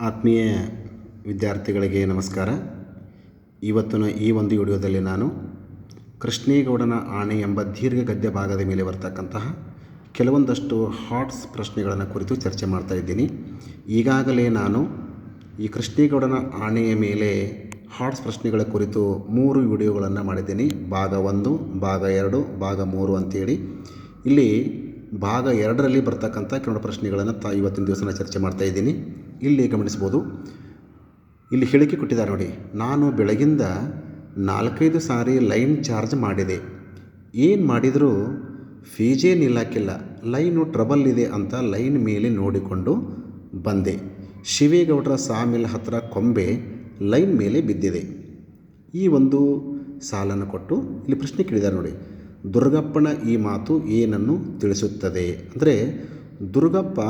ಆತ್ಮೀಯ ವಿದ್ಯಾರ್ಥಿಗಳಿಗೆ ನಮಸ್ಕಾರ. ಇವತ್ತಿನ ಈ ಒಂದು ವಿಡಿಯೋದಲ್ಲಿ ನಾನು ಕೃಷ್ಣೇಗೌಡನ ಆಣೆ ಎಂಬ ದೀರ್ಘ ಗದ್ಯ ಭಾಗದ ಮೇಲೆ ಬರ್ತಕ್ಕಂತಹ ಕೆಲವೊಂದಷ್ಟು ಹಾಟ್ಸ್ ಪ್ರಶ್ನೆಗಳನ್ನು ಕುರಿತು ಚರ್ಚೆ ಮಾಡ್ತಾ ಇದ್ದೀನಿ. ಈಗಾಗಲೇ ನಾನು ಈ ಕೃಷ್ಣೇಗೌಡನ ಆಣೆಯ ಮೇಲೆ ಹಾಟ್ಸ್ ಪ್ರಶ್ನೆಗಳ ಕುರಿತು ಮೂರು ವಿಡಿಯೋಗಳನ್ನು ಮಾಡಿದ್ದೀನಿ. ಭಾಗ ಒಂದು, ಭಾಗ ಎರಡು, ಭಾಗ ಮೂರು ಅಂತೇಳಿ. ಇಲ್ಲಿ ಭಾಗ ಎರಡರಲ್ಲಿ ಬರ್ತಕ್ಕಂಥ ಕೆಲವು ಪ್ರಶ್ನೆಗಳನ್ನು ತಾ ಇವತ್ತಿನ ದಿವಸ ಚರ್ಚೆ ಮಾಡ್ತಾ ಇದ್ದೀನಿ. ಇಲ್ಲಿ ಗಮನಿಸ್ಬೋದು ಇಲ್ಲಿ ಹೇಳಿಕೆ ಕೊಟ್ಟಿದ್ದಾರೆ ನೋಡಿ, ನಾನು ಬೆಳಗಿಂದ ನಾಲ್ಕೈದು ಸಾರಿ ಲೈನ್ ಚಾರ್ಜ್ ಮಾಡಿದೆ. ಏನು ಮಾಡಿದರೂ? ಫೀಜೇ ನಿಲ್ಲಕ್ಕಿಲ್ಲ. ಲೈನು ಟ್ರಬಲ್ ಇದೆ ಅಂತ ಲೈನ್ ಮೇಲೆ ನೋಡಿಕೊಂಡು ಬಂದೆ. ಶಿವೇಗೌಡರ ಸಾಮಿಲ್ ಹತ್ತಿರ ಕೊಂಬೆ ಲೈನ್ ಮೇಲೆ ಬಿದ್ದಿದೆ. ಈ ಒಂದು ಸಾಲನ್ನು ಕೊಟ್ಟು ಇಲ್ಲಿ ಪ್ರಶ್ನೆ ಕೇಳಿದ್ದಾರೆ ನೋಡಿ, ದುರ್ಗಪ್ಪನ ಈ ಮಾತು ಏನನ್ನು ತಿಳಿಸುತ್ತದೆ? ಅಂದರೆ ದುರ್ಗಪ್ಪ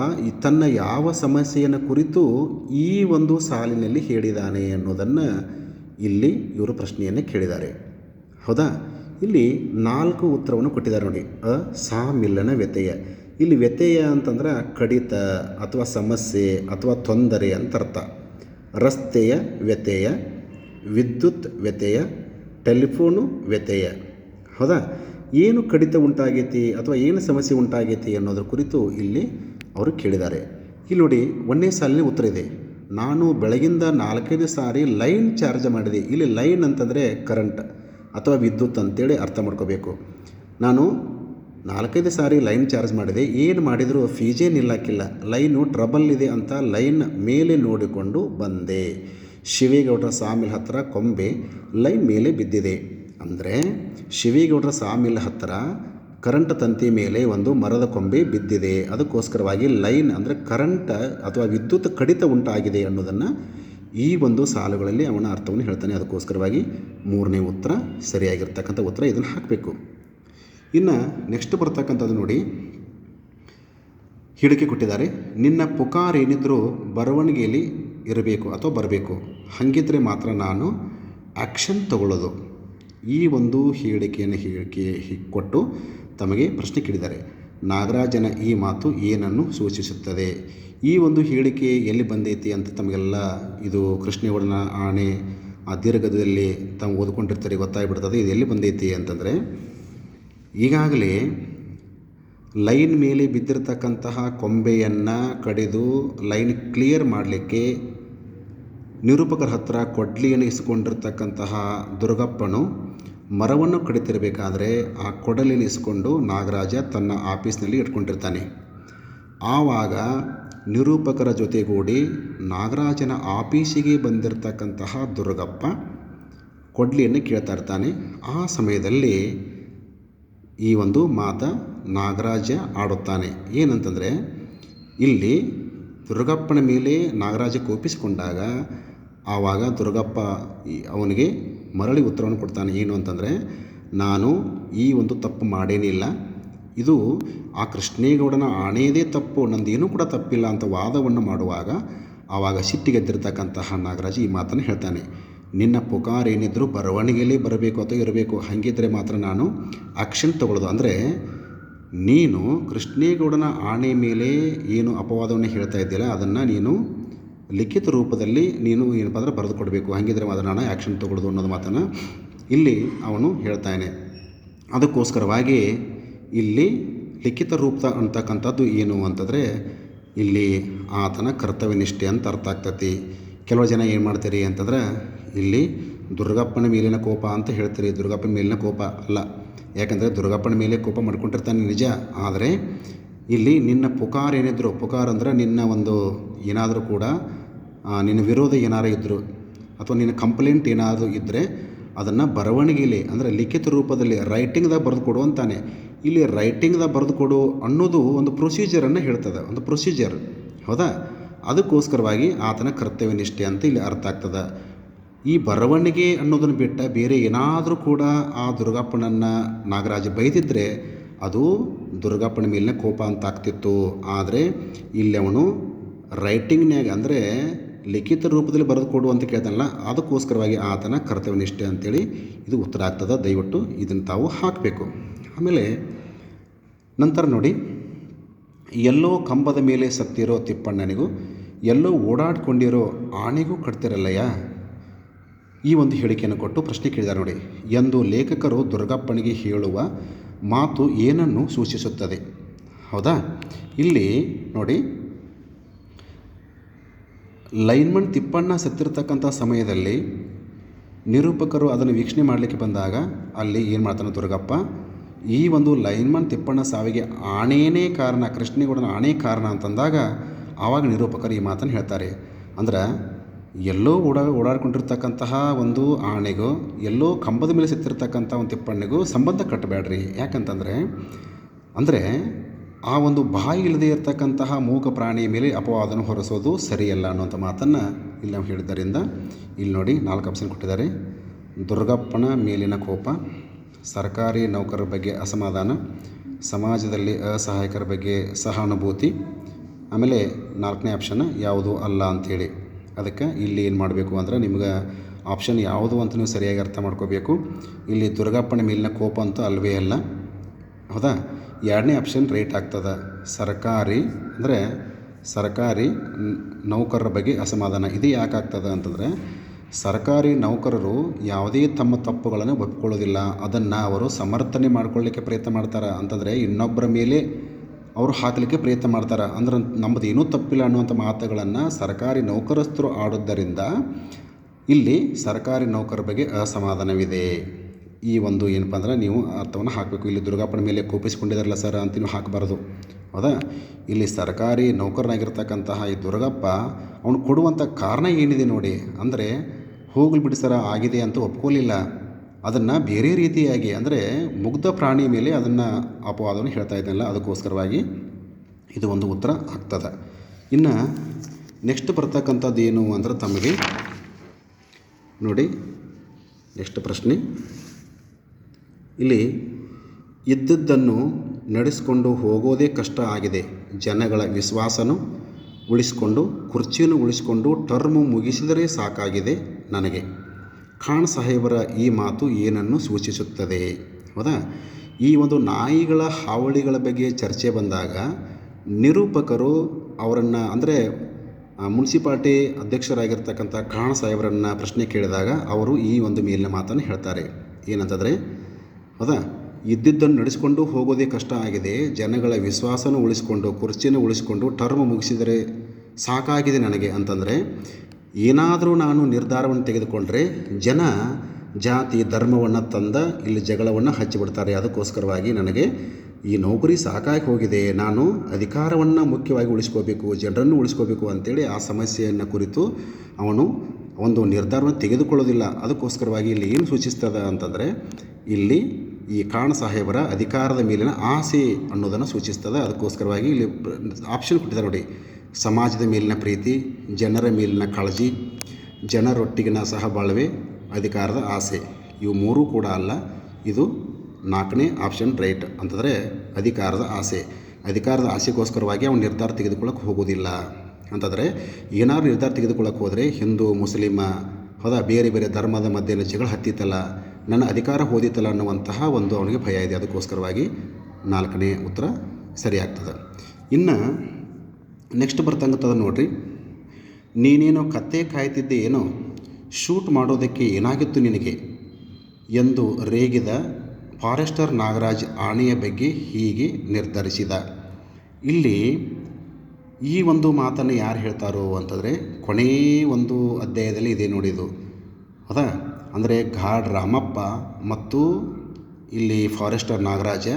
ತನ್ನ ಯಾವ ಸಮಸ್ಯೆಯನ್ನು ಕುರಿತು ಈ ಒಂದು ಸಾಲಿನಲ್ಲಿ ಹೇಳಿದ್ದಾನೆ ಅನ್ನೋದನ್ನು ಇಲ್ಲಿ ಇವರು ಪ್ರಶ್ನೆಯನ್ನು ಕೇಳಿದ್ದಾರೆ. ಹೌದಾ? ಇಲ್ಲಿ ನಾಲ್ಕು ಉತ್ತರವನ್ನು ಕೊಟ್ಟಿದ್ದಾರೆ ನೋಡಿ. ಅ ಮಿಲನ ವ್ಯತ್ಯಯ ಇಲ್ಲಿ ವ್ಯತ್ಯಯ ಅಂತಂದ್ರೆ ಕಡಿತ ಅಥವಾ ಸಮಸ್ಯೆ ಅಥವಾ ತೊಂದರೆ ಅಂತ ಅರ್ಥ. ರಸ್ತೆಯ ವ್ಯತ್ಯಯ ವಿದ್ಯುತ್ ವ್ಯತ್ಯಯ ಟೆಲಿಫೋನು ವ್ಯತ್ಯಯ ಹೌದಾ? ಏನು ಕಡಿತ ಉಂಟಾಗೈತಿ ಅಥವಾ ಏನು ಸಮಸ್ಯೆ ಉಂಟಾಗೈತಿ ಅನ್ನೋದ್ರ ಕುರಿತು ಇಲ್ಲಿ ಅವರು ಕೇಳಿದ್ದಾರೆ. ಇಲ್ಲಿ ನೋಡಿ, ಒಂದನೇ ಸಾಲಿನ ಉತ್ತರ ಇದೆ. ನಾನು ಬೆಳಗಿಂದ ನಾಲ್ಕೈದು ಸಾರಿ ಲೈನ್ ಚಾರ್ಜ್ ಮಾಡಿದೆ. ಇಲ್ಲಿ ಲೈನ್ ಅಂತಂದರೆ ಕರೆಂಟ್ ಅಥವಾ ವಿದ್ಯುತ್ ಅಂತೇಳಿ ಅರ್ಥ ಮಾಡ್ಕೋಬೇಕು. ನಾನು ನಾಲ್ಕೈದು ಸಾರಿ ಲೈನ್ ಚಾರ್ಜ್ ಮಾಡಿದೆ. ಏನು ಮಾಡಿದರೂ ಫೀಜೇ ನಿಲ್ಲಕ್ಕಿಲ್ಲ. ಲೈನು ಟ್ರಬಲ್ ಇದೆ ಅಂತ ಲೈನ್ ಮೇಲೆ ನೋಡಿಕೊಂಡು ಬಂದೆ. ಶಿವೇಗೌಡರ ಸಾಮಿಲ್ ಹತ್ತಿರ ಕೊಂಬೆ, ಲೈನ್ ಮೇಲೆ ಬಿದ್ದಿದೆ. ಅಂದರೆ ಶಿವಿಗೌಡರ ಸಾಮಿಲ್ ಹತ್ತಿರ ಕರೆಂಟ್ ತಂತಿ ಮೇಲೆ ಒಂದು ಮರದ ಕೊಂಬೆ ಬಿದ್ದಿದೆ. ಅದಕ್ಕೋಸ್ಕರವಾಗಿ ಲೈನ್ ಅಂದರೆ ಕರೆಂಟ್ ಅಥವಾ ವಿದ್ಯುತ್ ಕಡಿತ ಉಂಟಾಗಿದೆ ಅನ್ನೋದನ್ನು ಈ ಒಂದು ಸಾಲುಗಳಲ್ಲಿ ಅವನ ಅರ್ಥವನ್ನು ಹೇಳ್ತಾನೆ. ಅದಕ್ಕೋಸ್ಕರವಾಗಿ ಮೂರನೇ ಉತ್ತರ ಸರಿಯಾಗಿರ್ತಕ್ಕಂಥ ಉತ್ತರ ಇದನ್ನು ಹಾಕಬೇಕು. ಇನ್ನು ನೆಕ್ಸ್ಟ್ ಬರ್ತಕ್ಕಂಥದ್ದು ನೋಡಿ. ಹಿಡಿಕೆ ಕೊಟ್ಟಿದ್ದಾರೆ. ನಿನ್ನ ಪುಕಾರ್ ಏನಿದ್ರೂ ಬರವಣಿಗೆಯಲ್ಲಿ ಇರಬೇಕು ಅಥವಾ ಬರಬೇಕು. ಹಾಗಿದ್ದರೆ ಮಾತ್ರ ನಾನು ಆ್ಯಕ್ಷನ್ ತಗೊಳ್ಳೋದು. ಈ ಒಂದು ಹೇಳಿಕೆಯನ್ನು ಹೇಳಿಕೆ ಕೊಟ್ಟು ತಮಗೆ ಪ್ರಶ್ನೆ ಕೇಳಿದ್ದಾರೆ. ನಾಗರಾಜನ ಈ ಮಾತು ಏನನ್ನು ಸೂಚಿಸುತ್ತದೆ? ಈ ಒಂದು ಹೇಳಿಕೆ ಎಲ್ಲಿ ಬಂದೈತಿ ಅಂತ ತಮಗೆಲ್ಲ ಇದು ಕೃಷ್ಣೇಗೌಡನ ಆಣೆ, ಆ ದೀರ್ಘದಲ್ಲಿ ತಾವು ಓದ್ಕೊಂಡಿರ್ತಾರೆ, ಗೊತ್ತಾಗ್ಬಿಡ್ತದೆ, ಇದು ಎಲ್ಲಿ ಬಂದೈತಿ ಅಂತಂದರೆ, ಈಗಾಗಲೇ ಲೈನ್ ಮೇಲೆ ಬಿದ್ದಿರತಕ್ಕಂತಹ ಕೊಂಬೆಯನ್ನು ಕಡಿದು ಲೈನ್ ಕ್ಲಿಯರ್ ಮಾಡಲಿಕ್ಕೆ ನಿರೂಪಕರ ಹತ್ರ ಕೊಡ್ಲಿಯನ್ನು ಇಸ್ಕೊಂಡಿರ್ತಕ್ಕಂತಹ ದುರ್ಗಪ್ಪನು ಮರವನ್ನು ಕಡಿತಿರಬೇಕಾದ್ರೆ ಆ ಕೊಡಲಿನ ನಾಗರಾಜ ತನ್ನ ಆಫೀಸ್ನಲ್ಲಿ ಇಟ್ಕೊಂಡಿರ್ತಾನೆ. ಆವಾಗ ನಿರೂಪಕರ ಜೊತೆಗೂಡಿ ನಾಗರಾಜನ ಆಫೀಸಿಗೆ ಬಂದಿರತಕ್ಕಂತಹ ದುರ್ಗಪ್ಪ ಕೊಡ್ಲಿಯನ್ನು ಕೇಳ್ತಾ ಇರ್ತಾನೆ. ಆ ಸಮಯದಲ್ಲಿ ಈ ಒಂದು ಮಾತ ನಾಗರಾಜ ಆಡುತ್ತಾನೆ. ಏನಂತಂದರೆ, ಇಲ್ಲಿ ದುರ್ಗಪ್ಪನ ಮೇಲೆ ನಾಗರಾಜ ಕೋಪಿಸಿಕೊಂಡಾಗ ಆವಾಗ ದುರ್ಗಪ್ಪ ಅವನಿಗೆ ಮರಳಿ ಉತ್ತರವನ್ನು ಕೊಡ್ತಾನೆ, ಏನು ಅಂತಂದರೆ, ನಾನು ಈ ಒಂದು ತಪ್ಪು ಮಾಡೇನಿಲ್ಲ ಇದು ಆ ಕೃಷ್ಣೇಗೌಡನ ಆಣೆಯದೇ ತಪ್ಪು, ನಂದೇನೂ ಕೂಡ ತಪ್ಪಿಲ್ಲ ಅಂತ ವಾದವನ್ನು ಮಾಡುವಾಗ ಆವಾಗ ಸಿಟ್ಟಿಗೆದ್ದಿರ್ತಕ್ಕಂತಹ ನಾಗರಾಜ್ ಈ ಮಾತನ್ನು ಹೇಳ್ತಾನೆ. ನಿನ್ನ ಪುಕಾರ್ ಏನಿದ್ರೂ ಬರವಣಿಗೆಯಲ್ಲಿ ಬರಬೇಕು ಅಥವಾ ಇರಬೇಕು. ಹಾಗಿದ್ದರೆ ಮಾತ್ರ ನಾನು ಆಕ್ಷನ್ ತಗೊಳ್ಳೋದು. ಅಂದರೆ, ನೀನು ಕೃಷ್ಣೇಗೌಡನ ಆಣೆ ಮೇಲೆ ಏನು ಅಪವಾದವನ್ನು ಹೇಳ್ತಾ ಇದ್ದೀರ ಅದನ್ನು ನೀನು ಲಿಖಿತ ರೂಪದಲ್ಲಿ ನೀನು ಏನಪ್ಪ ಅಂದರೆ ಬರೆದು ಕೊಡಬೇಕು ಹಾಗಿದ್ರೆ ಮಾತ್ರ ನಾನು ಆ್ಯಕ್ಷನ್ ತೊಗೊಳ್ಳೋದು ಅನ್ನೋದು ಮಾತನ್ನು ಇಲ್ಲಿ ಅವನು ಹೇಳ್ತಾನೆ ಅದಕ್ಕೋಸ್ಕರವಾಗಿ ಇಲ್ಲಿ ಲಿಖಿತ ರೂಪ ಅಂತಕ್ಕಂಥದ್ದು ಏನು ಅಂತಂದರೆ ಇಲ್ಲಿ ಆತನ ಕರ್ತವ್ಯ ನಿಷ್ಠೆ ಅಂತ ಅರ್ಥ ಆಗ್ತತಿ. ಕೆಲವು ಜನ ಏನು ಮಾಡ್ತೀರಿ ಅಂತಂದ್ರೆ ಇಲ್ಲಿ ದುರ್ಗಪ್ಪನ ಮೇಲಿನ ಕೋಪ ಅಂತ ಹೇಳ್ತೀರಿ. ದುರ್ಗಪ್ಪನ ಮೇಲಿನ ಕೋಪ ಅಲ್ಲ. ಯಾಕಂದರೆ ದುರ್ಗಪ್ಪನ ಮೇಲೆ ಕೋಪ ಮಾಡ್ಕೊಂಡಿರ್ತಾನೆ ನಿಜ. ಆದರೆ ಇಲ್ಲಿ ನಿನ್ನ ಪುಕಾರ್ ಏನಿದ್ರು, ಪುಕಾರ್ ಅಂದ್ರೆ ನಿನ್ನ ಒಂದು ಏನಾದರೂ ಕೂಡ ನಿನ್ನ ವಿರೋಧ ಏನಾರು ಇದ್ದರು ಅಥವಾ ನಿನ್ನ ಕಂಪ್ಲೇಂಟ್ ಏನಾದರೂ ಇದ್ದರೆ ಅದನ್ನು ಬರವಣಿಗೆಯಲ್ಲಿ ಅಂದರೆ ಲಿಖಿತ ರೂಪದಲ್ಲಿ ರೈಟಿಂಗ್ದಾಗ ಬರೆದು ಕೊಡು ಅಂತಾನೆ. ಇಲ್ಲಿ ರೈಟಿಂಗ್ದಾಗ ಬರೆದು ಕೊಡು ಅನ್ನೋದು ಒಂದು ಪ್ರೊಸೀಜರನ್ನು ಹೇಳ್ತದೆ, ಒಂದು ಪ್ರೊಸೀಜರ್ ಹೌದಾ? ಅದಕ್ಕೋಸ್ಕರವಾಗಿ ಆತನ ಕರ್ತವ್ಯ ನಿಷ್ಠೆ ಅಂತ ಇಲ್ಲಿ ಅರ್ಥ ಆಗ್ತದೆ. ಈ ಬರವಣಿಗೆ ಅನ್ನೋದನ್ನು ಬಿಟ್ಟ ಬೇರೆ ಏನಾದರೂ ಕೂಡ ಆ ದುರ್ಗಪ್ಪನನ್ನು ನಾಗರಾಜ ಬೈದಿದ್ದರೆ ಅದು ದುರ್ಗಪ್ಪನ ಮೇಲಿನ ಕೋಪ ಅಂತ ಆಗ್ತಿತ್ತು. ಆದರೆ ಇಲ್ಲಿ ಅವನು ರೈಟಿಂಗ್ನಾಗ ಅಂದರೆ ಲಿಖಿತ ರೂಪದಲ್ಲಿ ಬರೆದು ಕೊಡು ಅಂತ ಕೇಳ್ತಾನಲ್ಲ, ಅದಕ್ಕೋಸ್ಕರವಾಗಿ ಆತನ ಕರ್ತವ್ಯ ನಿಷ್ಠೆ ಅಂತೇಳಿ ಇದು ಉತ್ತರ ಆಗ್ತದೆ. ದಯವಿಟ್ಟು ಇದನ್ನು ತಾವು ಹಾಕಬೇಕು. ಆಮೇಲೆ ನಂತರ ನೋಡಿ, ಎಲ್ಲೋ ಕಂಬದ ಮೇಲೆ ಸತ್ತಿರೋ ತಿಪ್ಪಣ್ಣನಿಗೂ, ಎಲ್ಲೋ ಓಡಾಡ್ಕೊಂಡಿರೋ ಆಣೆಗೂ ಕಟ್ತಿರಲ್ಲಯ್ಯ? ಈ ಒಂದು ಹೇಳಿಕೆಯನ್ನು ಕೊಟ್ಟು ಪ್ರಶ್ನೆ ಕೇಳಿದ್ದಾರೆ ನೋಡಿ. ಎಂದು ಲೇಖಕರು ದುರ್ಗಪ್ಪನಿಗೆ ಹೇಳುವ ಮಾತು ಏನನ್ನು ಸೂಚಿಸುತ್ತದೆ? ಹೌದಾ? ಇಲ್ಲಿ ನೋಡಿ. ಲೈನ್ಮನ್ ತಿಪ್ಪಣ್ಣ ಸತ್ತಿರತಕ್ಕಂಥ ಸಮಯದಲ್ಲಿ ನಿರೂಪಕರು ಅದನ್ನು ವೀಕ್ಷಣೆ ಮಾಡಲಿಕ್ಕೆ ಬಂದಾಗ ಅಲ್ಲಿ ಏನು ಮಾಡ್ತಾನೆ ದುರ್ಗಪ್ಪ? ಈ ಒಂದು ಲೈನ್ಮನ್ ತಿಪ್ಪಣ್ಣ ಸಾವಿಗೆ ಆಣೇನೇ ಕಾರಣ ಕೃಷ್ಣೇಗೌಡನ ಆಣೆ ಕಾರಣ ಅಂತಂದಾಗ ಆವಾಗ ನಿರೂಪಕರು ಈ ಮಾತನ್ನು ಹೇಳ್ತಾರೆ. ಅಂದ್ರೆ ಎಲ್ಲೋ ಓಡಾ, ಓಡಾಡ್ಕೊಂಡಿರ್ತಕ್ಕಂತಹ ಒಂದು ಆಣೆಗೂ ಎಲ್ಲೋ ಕಂಬದ ಮೇಲೆ ಸಿಕ್ತಿರ್ತಕ್ಕಂಥ ಒಂದು ತಿಪ್ಪಣ್ಣಿಗೂ ಸಂಬಂಧ ಕಟ್ಟಬೇಡ್ರಿ. ಯಾಕಂತಂದರೆ, ಅಂದರೆ ಆ ಒಂದು ಬಾಯಿ ಇಲ್ಲದೆ ಇರತಕ್ಕಂತಹ ಮೂಕ ಪ್ರಾಣಿಯ ಮೇಲೆ ಅಪವಾದನ ಹೊರಸೋದು ಸರಿಯಲ್ಲ ಅನ್ನುವಂಥ ಮಾತನ್ನು ಇಲ್ಲಿ ನಾವು ಹೇಳಿದ್ದರಿಂದ, ಇಲ್ಲಿ ನೋಡಿ ನಾಲ್ಕು ಆಪ್ಷನ್ ಕೊಟ್ಟಿದ್ದಾರೆ. ದುರ್ಗಪ್ಪನ ಮೇಲಿನ ಕೋಪ, ಸರ್ಕಾರಿ ನೌಕರರ ಬಗ್ಗೆ ಅಸಮಾಧಾನ, ಸಮಾಜದಲ್ಲಿ ಅಸಹಾಯಕರ ಬಗ್ಗೆ ಸಹಾನುಭೂತಿ, ಆಮೇಲೆ ನಾಲ್ಕನೇ ಆಪ್ಷನ್, ಯಾವುದು ಅಲ್ಲ ಅಂಥೇಳಿ. ಅದಕ್ಕೆ ಇಲ್ಲಿ ಏನು ಮಾಡಬೇಕು ಅಂದ್ರೆ ನಿಮ್ಗೆ ಆಪ್ಷನ್ ಯಾವುದು ಅಂತ ನೀವು ಸರಿಯಾಗಿ ಅರ್ಥ ಮಾಡ್ಕೋಬೇಕು. ಇಲ್ಲಿ ದುರ್ಗಪ್ಪನ ಮೇಲಿನ ಕೋಪ ಅಂತೂ ಅಲ್ವೇ ಅಲ್ಲ. ಹೌದಾ? ಎರಡನೇ ಆಪ್ಷನ್ ರೈಟ್ ಆಗ್ತದೆ. ಸರ್ಕಾರಿ ಅಂದರೆ ಸರ್ಕಾರಿ ನೌಕರರ ಬಗ್ಗೆ ಅಸಮಾಧಾನ. ಇದು ಯಾಕೆ ಆಗ್ತದೆ ಅಂತಂದರೆ ಸರ್ಕಾರಿ ನೌಕರರು ಯಾವುದೇ ತಮ್ಮ ತಪ್ಪುಗಳನ್ನು ಒಪ್ಕೊಳ್ಳೋದಿಲ್ಲ. ಅದನ್ನು ಅವರು ಸಮರ್ಥನೆ ಮಾಡ್ಕೊಳ್ಳಿಕ್ಕೆ ಪ್ರಯತ್ನ ಮಾಡ್ತಾರೆ. ಅಂತಂದರೆ ಇನ್ನೊಬ್ಬರ ಮೇಲೆ ಅವರು ಹಾಕಲಿಕ್ಕೆ ಪ್ರಯತ್ನ ಮಾಡ್ತಾರೆ. ಅಂದ್ರೆ ನಮ್ಮದು ಏನೂ ತಪ್ಪಿಲ್ಲ ಅನ್ನುವಂಥ ಮಾತುಗಳನ್ನು ಸರ್ಕಾರಿ ನೌಕರಸ್ಥರು ಆಡೋದರಿಂದ ಇಲ್ಲಿ ಸರ್ಕಾರಿ ನೌಕರ ಬಗ್ಗೆ ಅಸಮಾಧಾನವಿದೆ. ಈ ಒಂದು ಏನಪ್ಪ ಅಂದ್ರೆ ನೀವು ಅರ್ಥವನ್ನು ಹಾಕಬೇಕು. ಇಲ್ಲಿ ದುರ್ಗಾಪಣ ಮೇಲೆ ಕೋಪಿಸಿಕೊಂಡಿದ್ದಾರಲ್ಲ ಸರ್ ಅಂತ ನೀವು ಹಾಕಬಾರ್ದು. ಹೌದಾ? ಇಲ್ಲಿ ಸರ್ಕಾರಿ ನೌಕರನಾಗಿರ್ತಕ್ಕಂತಹ ಈ ದುರ್ಗಪ್ಪ ಅವನು ಕೊಡುವಂಥ ಕಾರಣ ಏನಿದೆ ನೋಡಿ. ಅಂದರೆ ಹೋಗಲಿ ಬಿಡಿ ಸರ, ಆಗಿದೆ ಅಂತ ಒಪ್ಕೊಳ್ಳಿಲ್ಲ ಅದನ್ನು ಬೇರೆ ರೀತಿಯಾಗಿ ಅಂದರೆ ಮುಗ್ಧ ಪ್ರಾಣಿ ಮೇಲೆ ಅದನ್ನು ಅಪವಾದವನ್ನು ಹೇಳ್ತಾ ಇದ್ದಲ್ಲ ಅದಕ್ಕೋಸ್ಕರವಾಗಿ ಇದು ಒಂದು ಉತ್ತರ ಆಗ್ತದೆ. ಇನ್ನು ನೆಕ್ಸ್ಟ್ ಬರ್ತಕ್ಕಂಥದ್ದು ಏನು ಅಂದ್ರೆ ತಮಗೆ ನೋಡಿ ನೆಕ್ಸ್ಟ್ ಪ್ರಶ್ನೆ. ಇಲ್ಲಿ ಇದ್ದದ್ದನ್ನು ನಡೆಸಿಕೊಂಡು ಹೋಗೋದೇ ಕಷ್ಟ ಆಗಿದೆ. ಜನಗಳ ವಿಶ್ವಾಸನು ಉಳಿಸಿಕೊಂಡು, ಕುರ್ಚಿಯನ್ನು ಉಳಿಸಿಕೊಂಡು, ಟರ್ಮು ಮುಗಿಸಿದರೆ ಸಾಕಾಗಿದೆ ನನಗೆ. ಖಾನ್ ಸಾಹೇಬರ ಈ ಮಾತು ಏನನ್ನು ಸೂಚಿಸುತ್ತದೆ? ಹೌದಾ? ಈ ಒಂದು ನಾಯಿಗಳ ಹಾವಳಿಗಳ ಬಗ್ಗೆ ಚರ್ಚೆ ಬಂದಾಗ ನಿರೂಪಕರು ಅವರನ್ನು, ಅಂದರೆ ಮುನ್ಸಿಪಾಲ್ಟಿ ಅಧ್ಯಕ್ಷರಾಗಿರ್ತಕ್ಕಂಥ ಖಾನ್ ಸಾಹೇಬರನ್ನು ಪ್ರಶ್ನೆ ಕೇಳಿದಾಗ ಅವರು ಈ ಒಂದು ಮೇಲಿನ ಮಾತನ್ನು ಹೇಳ್ತಾರೆ. ಏನಂತಂದರೆ, ಹೌದಾ? ಇದ್ದಿದ್ದನ್ನು ನಡೆಸಿಕೊಂಡು ಹೋಗೋದೇ ಕಷ್ಟ ಆಗಿದೆ. ಜನಗಳ ವಿಶ್ವಾಸನೂ ಉಳಿಸ್ಕೊಂಡು, ಕುರ್ಚಿನೂ ಉಳಿಸ್ಕೊಂಡು ಟರ್ಮ್ ಮುಗಿಸಿದರೆ ಸಾಕಾಗಿದೆ ನನಗೆ ಅಂತಂದರೆ ಏನಾದರೂ ನಾನು ನಿರ್ಧಾರವನ್ನು ತೆಗೆದುಕೊಂಡರೆ ಜನ ಜಾತಿ ಧರ್ಮವನ್ನು ತಂದ ಇಲ್ಲಿ ಜಗಳವನ್ನು ಹಚ್ಚಿಬಿಡ್ತಾರೆ. ಅದಕ್ಕೋಸ್ಕರವಾಗಿ ನನಗೆ ಈ ನೌಕರಿ ಸಾಕಾಗಿ ಹೋಗಿದೆ. ನಾನು ಅಧಿಕಾರವನ್ನು ಮುಖ್ಯವಾಗಿ ಉಳಿಸ್ಕೋಬೇಕು, ಜನರನ್ನು ಉಳಿಸ್ಕೋಬೇಕು ಅಂತೇಳಿ ಆ ಸಮಸ್ಯೆಯನ್ನು ಕುರಿತು ಅವನು ಒಂದು ನಿರ್ಧಾರವನ್ನು ತೆಗೆದುಕೊಳ್ಳೋದಿಲ್ಲ. ಅದಕ್ಕೋಸ್ಕರವಾಗಿ ಇಲ್ಲಿ ಏನು ಸೂಚಿಸ್ತದೆ ಅಂತಂದರೆ ಇಲ್ಲಿ ಈ ಕಾಣ ಸಾಹೇಬರ ಅಧಿಕಾರದ ಮೇಲಿನ ಆಸೆ ಅನ್ನೋದನ್ನು ಸೂಚಿಸ್ತದೆ. ಅದಕ್ಕೋಸ್ಕರವಾಗಿ ಇಲ್ಲಿ ಆಪ್ಷನ್ ಕೊಟ್ಟಿದ್ದಾರೆ ನೋಡಿ. ಸಮಾಜದ ಮೇಲಿನ ಪ್ರೀತಿ, ಜನರ ಮೇಲಿನ ಕಾಳಜಿ, ಜನರೊಟ್ಟಿಗಿನ ಸಹಬಾಳ್ವೆ, ಅಧಿಕಾರದ ಆಸೆ, ಇವು ಮೂರೂ ಕೂಡ ಅಲ್ಲ, ಇದು ನಾಲ್ಕನೇ ಆಪ್ಷನ್ ರೈಟ್ ಅಂತಂದರೆ ಅಧಿಕಾರದ ಆಸೆ. ಅಧಿಕಾರದ ಆಸೆಗೋಸ್ಕರವಾಗಿ ಅವನು ನಿರ್ಧಾರ ತೆಗೆದುಕೊಳ್ಳೋಕೆ ಹೋಗೋದಿಲ್ಲ. ಅಂತಂದರೆ ಏನಾದ್ರು ನಿರ್ಧಾರ ತೆಗೆದುಕೊಳ್ಳೋಕೆ ಹೋದರೆ ಹಿಂದೂ, ಮುಸ್ಲಿಮ, ಹೌದಾ, ಬೇರೆ ಬೇರೆ ಧರ್ಮದ ಮಧ್ಯೆ ಜಗಳ ಹತ್ತಿತ್ತಲ್ಲ, ನನ್ನ ಅಧಿಕಾರ ಹೋದಿತ್ತಲ್ಲ ಅನ್ನುವಂತಹ ಒಂದು ಅವನಿಗೆ ಭಯ ಇದೆ. ಅದಕ್ಕೋಸ್ಕರವಾಗಿ ನಾಲ್ಕನೇ ಉತ್ತರ ಸರಿಯಾಗ್ತದೆ. ಇನ್ನು ನೆಕ್ಸ್ಟ್ ಬರ್ತಂಗತ್ತದ ನೋಡ್ರಿ. ನೀನೇನೋ ಕತ್ತೆ ಕಾಯ್ತಿದ್ದೆ ಏನೋ ಶೂಟ್ ಮಾಡೋದಕ್ಕೆ ಏನಾಗಿತ್ತು ನಿನಗೆ? ಎಂದು ರೇಗಿದ ಫಾರೆಸ್ಟರ್ ನಾಗರಾಜ್ ಆಣೆಯ ಬಗ್ಗೆ ಹೀಗೆ ನಿರ್ಧರಿಸಿದ. ಇಲ್ಲಿ ಈ ಒಂದು ಮಾತನ್ನು ಯಾರು ಹೇಳ್ತಾರೋ ಅಂತಂದರೆ ಕೊನೆಯ ಒಂದು ಅಧ್ಯಾಯದಲ್ಲಿ ಇದೆ ನೋಡಿದು ಹೌದಾ? ಅಂದರೆ ಘಾಡ್ ರಾಮಪ್ಪ ಮತ್ತು ಇಲ್ಲಿ ಫಾರೆಸ್ಟರ್ ನಾಗರಾಜ,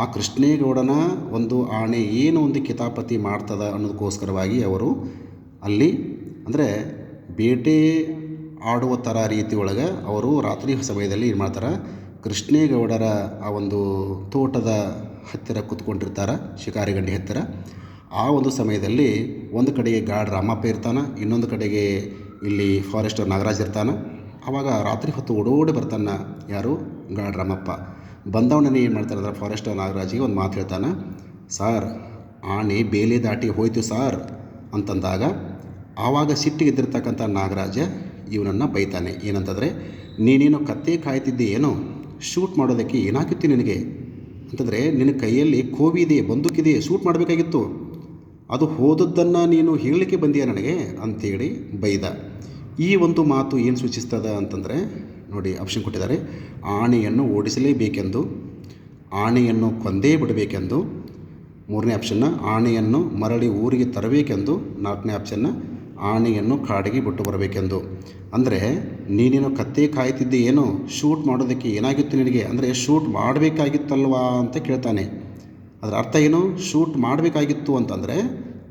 ಆ ಕೃಷ್ಣೇಗೌಡನ ಒಂದು ಆಣೆ ಏನು ಒಂದು ಕಿತಾಪತಿ ಮಾಡ್ತದ ಅನ್ನೋದಕ್ಕೋಸ್ಕರವಾಗಿ ಅವರು ಅಲ್ಲಿ, ಅಂದರೆ ಬೇಟೆ ಆಡುವ ಥರ ರೀತಿ ಒಳಗೆ ಅವರು ರಾತ್ರಿ ಸಮಯದಲ್ಲಿ ಏನು ಮಾಡ್ತಾರೆ, ಕೃಷ್ಣೇಗೌಡರ ಆ ಒಂದು ತೋಟದ ಹತ್ತಿರ ಕೂತ್ಕೊಂಡಿರ್ತಾರೆ, ಶಿಕಾರಿಗಂಡಿ ಹತ್ತಿರ. ಆ ಒಂದು ಸಮಯದಲ್ಲಿ ಒಂದು ಕಡೆಗೆ ಗಾರ್ಡ್ ರಾಮಪ್ಪ ಇರ್ತಾನೆ, ಇನ್ನೊಂದು ಕಡೆಗೆ ಇಲ್ಲಿ ಫಾರೆಸ್ಟರ್ ನಾಗರಾಜ್ ಇರ್ತಾನೆ. ಆವಾಗ ರಾತ್ರಿ ಹೊತ್ತು ಓಡೋಡಿ ಬರ್ತಾನೆ ಯಾರು? ಗಾಡ್ ರಾಮಪ್ಪ. ಬಂದವನೇ ಏನು ಮಾಡ್ತಾರೆ ಅಂದ್ರೆ ಫಾರೆಸ್ಟ್ ನಾಗರಾಜಿಗೆ ಒಂದು ಮಾತು ಹೇಳ್ತಾನೆ, ಸಾರ್ ಆನೆ ಬೇಲಿ ದಾಟಿ ಹೋಯ್ತು ಸಾರ್ ಅಂತಂದಾಗ, ಆವಾಗ ಸಿಟ್ಟಿಗೆದ್ದಿರ್ತಕ್ಕಂಥ ನಾಗರಾಜ ಇವನನ್ನು ಬೈತಾನೆ. ಏನಂತಂದರೆ, ನೀನೇನು ಕತ್ತೆ ಕಾಯ್ತಿದ್ದೆ ಏನೋ? ಶೂಟ್ ಮಾಡೋದಕ್ಕೆ ಏನಾಗಿತ್ತು ನಿನಗೆ? ಅಂತಂದರೆ, ನಿನ್ನ ಕೈಯಲ್ಲಿ ಕೋವಿ ಇದೆ ಬಂದೂಕಿದೆ ಶೂಟ್ ಮಾಡಬೇಕಾಗಿತ್ತು. ಅದು ಹೋದದ್ದನ್ನು ನೀನು ಹೇಳಲಿಕ್ಕೆ ಬಂದೀಯ ನನಗೆ? ಅಂಥೇಳಿ ಬೈದ. ಈ ಒಂದು ಮಾತು ಏನು ಸೂಚಿಸ್ತದ ಅಂತಂದರೆ, ನೋಡಿ ಆಪ್ಷನ್ ಕೊಟ್ಟಿದ್ದಾರೆ. ಆಣೆಯನ್ನು ಓಡಿಸಲೇಬೇಕೆಂದು ಆಣೆಯನ್ನು ಕೊಂದೇ ಬಿಡಬೇಕೆಂದು, ಮೂರನೇ ಆಪ್ಷನ್ನ ಆಣೆಯನ್ನು ಮರಳಿ ಊರಿಗೆ ತರಬೇಕೆಂದು, ನಾಲ್ಕನೇ ಆಪ್ಷನ್ನ ಆಣೆಯನ್ನು ಕಾಡಿಗೆ ಬಿಟ್ಟು ಬರಬೇಕೆಂದು. ಅಂದರೆ ನೀನೇನು ಕತ್ತೆ ಕಾಯ್ತಿದ್ದೆ ಏನು ಶೂಟ್ ಮಾಡೋದಕ್ಕೆ ಏನಾಗಿತ್ತು ನಿನಗೆ? ಅಂದರೆ ಶೂಟ್ ಮಾಡಬೇಕಾಗಿತ್ತಲ್ವಾ ಅಂತ ಕೇಳ್ತಾನೆ. ಅದರ ಅರ್ಥ ಏನು? ಶೂಟ್ ಮಾಡಬೇಕಾಗಿತ್ತು ಅಂತಂದರೆ,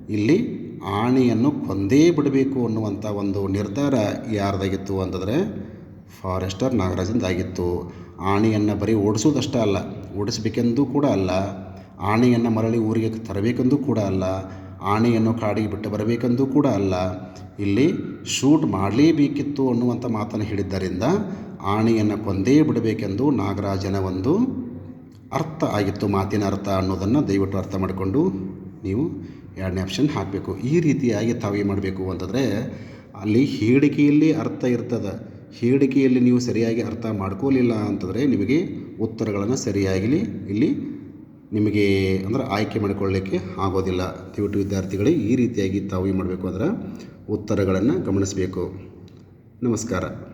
ಇಲ್ಲಿ ಆಣೆಯನ್ನು ಕೊಂದೇ ಬಿಡಬೇಕು ಅನ್ನುವಂಥ ಒಂದು ನಿರ್ಧಾರ ಯಾರ್ದಾಗಿತ್ತು ಅಂತಂದರೆ ಫಾರೆಸ್ಟರ್ ನಾಗರಾಜಂದಾಗಿತ್ತು ಆಣೆಯನ್ನು ಬರೀ ಓಡಿಸೋದಷ್ಟೇ ಅಲ್ಲ, ಓಡಿಸಬೇಕೆಂದೂ ಕೂಡ ಅಲ್ಲ ಆಣೆಯನ್ನು ಮರಳಿ ಊರಿಗೆ ತರಬೇಕೆಂದು ಕೂಡ ಅಲ್ಲ ಆಣೆಯನ್ನು ಕಾಡಿಗೆ ಬಿಟ್ಟು ಬರಬೇಕೆಂದು ಕೂಡ ಅಲ್ಲ. ಇಲ್ಲಿ ಶೂಟ್ ಮಾಡಲೇಬೇಕಿತ್ತು ಅನ್ನುವಂಥ ಮಾತನ್ನು ಹೇಳಿದ್ದರಿಂದ ಆಣೆಯನ್ನು ಕೊಂದೇ ಬಿಡಬೇಕೆಂದು ನಾಗರಾಜನ ಒಂದು ಅರ್ಥ ಆಗಿತ್ತು, ಮಾತಿನ ಅರ್ಥ ಅನ್ನೋದನ್ನು ದಯವಿಟ್ಟು ಅರ್ಥ ಮಾಡಿಕೊಂಡು ನೀವು ಎರಡನೇ ಆಪ್ಷನ್ ಹಾಕಬೇಕು. ಈ ರೀತಿಯಾಗಿ ತಾವೇನು ಮಾಡಬೇಕು ಅಂತಂದರೆ, ಅಲ್ಲಿ ಹೇಳಿಕೆಯಲ್ಲಿ ಅರ್ಥ ಇರ್ತದೆ. ಹೇಳಿಕೆಯಲ್ಲಿ ನೀವು ಸರಿಯಾಗಿ ಅರ್ಥ ಮಾಡ್ಕೋಲಿಲ್ಲ ಅಂತಂದರೆ ನಿಮಗೆ ಉತ್ತರಗಳನ್ನು ಸರಿಯಾಗಿ ಇಲ್ಲಿ ನಿಮಗೆ ಅಂದರೆ ಆಯ್ಕೆ ಮಾಡಿಕೊಳ್ಳಲಿಕ್ಕೆ ಆಗೋದಿಲ್ಲ. ದಯವಿಟ್ಟು ವಿದ್ಯಾರ್ಥಿಗಳೇ, ಈ ರೀತಿಯಾಗಿ ತಾವು ಏನು ಮಾಡಬೇಕು ಅಂದ್ರೆ ಉತ್ತರಗಳನ್ನು ಗಮನಿಸಬೇಕು. ನಮಸ್ಕಾರ.